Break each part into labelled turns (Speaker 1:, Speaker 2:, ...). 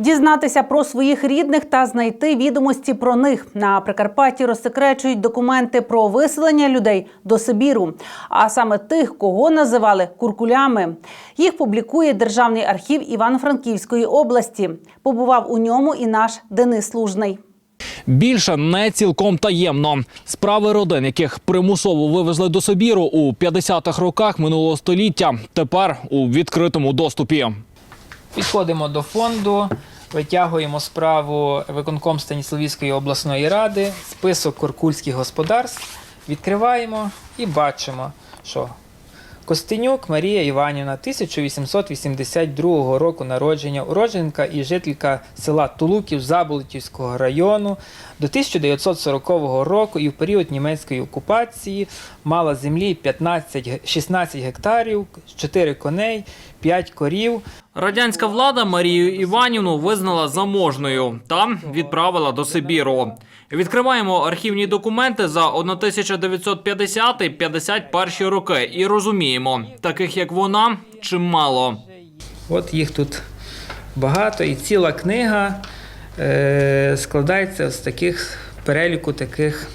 Speaker 1: Дізнатися про своїх рідних та знайти відомості про них на Прикарпатті розсекречують документи про виселення людей до Сибіру, а саме тих, кого називали куркулями. Їх публікує Державний архів Івано-Франківської області. Побував у ньому і наш Денис Лужний.
Speaker 2: Більше не цілком таємно. Справи родин, яких примусово вивезли до Сибіру у 50-х роках минулого століття, тепер у відкритому доступі.
Speaker 3: Підходимо до фонду, витягуємо справу виконком Станіславської обласної ради, список куркульських господарств, відкриваємо і бачимо, що Костенюк Марія Іванівна, 1882 року народження, уродженка і жителька села Тулуків Заболотівського району. До 1940 року і в період німецької окупації мала землі 15, 16 гектарів, 4 коней, 5 корів.
Speaker 2: Радянська влада Марію Іванівну визнала заможною та відправила до Сибіру. Відкриваємо архівні документи за 1950-51 роки і розуміємо, таких як вона, чимало.
Speaker 3: От їх тут багато, і ціла книга е, складається з таких переліку таких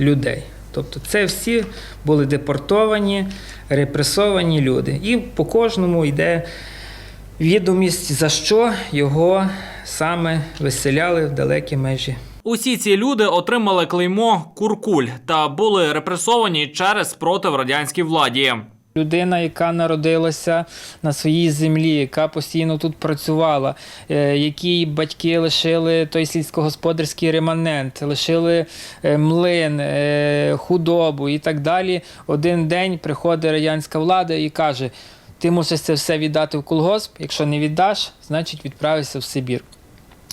Speaker 3: людей. Тобто це всі були депортовані, репресовані люди. І по кожному йде відомість, за що його саме виселяли в далекі межі
Speaker 2: Усі ці люди отримали клеймо Куркуль та були репресовані через спротив радянській владі.
Speaker 3: Людина, яка народилася на своїй землі, яка постійно тут працювала, е, якій батьки лишили той сільськогосподарський реманент, лишили е, млин, е, худобу і так далі. Один день приходить радянська влада і каже: ти мусиш це все віддати в колгосп. Якщо не віддаш, значить відправишся в Сибір.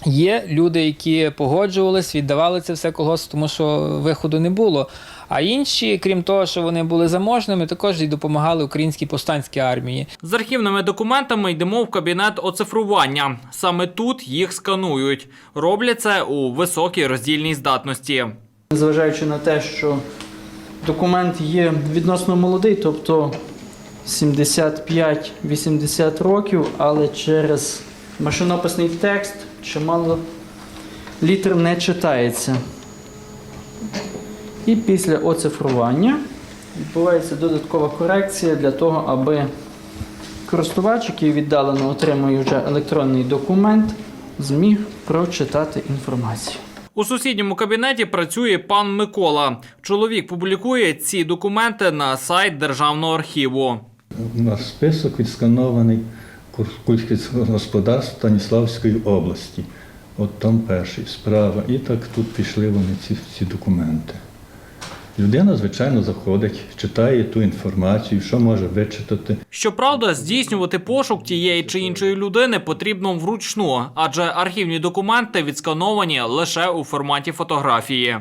Speaker 3: Є люди, які погоджувались, віддавали це все колгосп, тому що виходу не було. А інші, крім того, що вони були заможними, також і допомагали українській повстанській армії.
Speaker 2: З архівними документами йдемо в кабінет оцифрування. Саме тут їх сканують. Роблять це у високій роздільній здатності.
Speaker 4: Незважаючи на те, що документ є відносно молодий, тобто 75-80 років, але через машинописний текст чимало літер не читається. І після оцифрування відбувається додаткова корекція для того, аби користувач, який віддалено отримує вже електронний документ, зміг прочитати інформацію.
Speaker 2: У сусідньому кабінеті працює пан Микола. Чоловік публікує ці документи на сайт Державного архіву.
Speaker 5: У нас список відсканований Куркульських господарств Станіславської області. От там перший справа. І так тут пішли вони ці, ці документи. Людина, звичайно, заходить, читає ту інформацію, що може вичитати.
Speaker 2: Щоправда, здійснювати пошук тієї чи іншої людини потрібно вручну, адже архівні документи відскановані лише у форматі фотографії.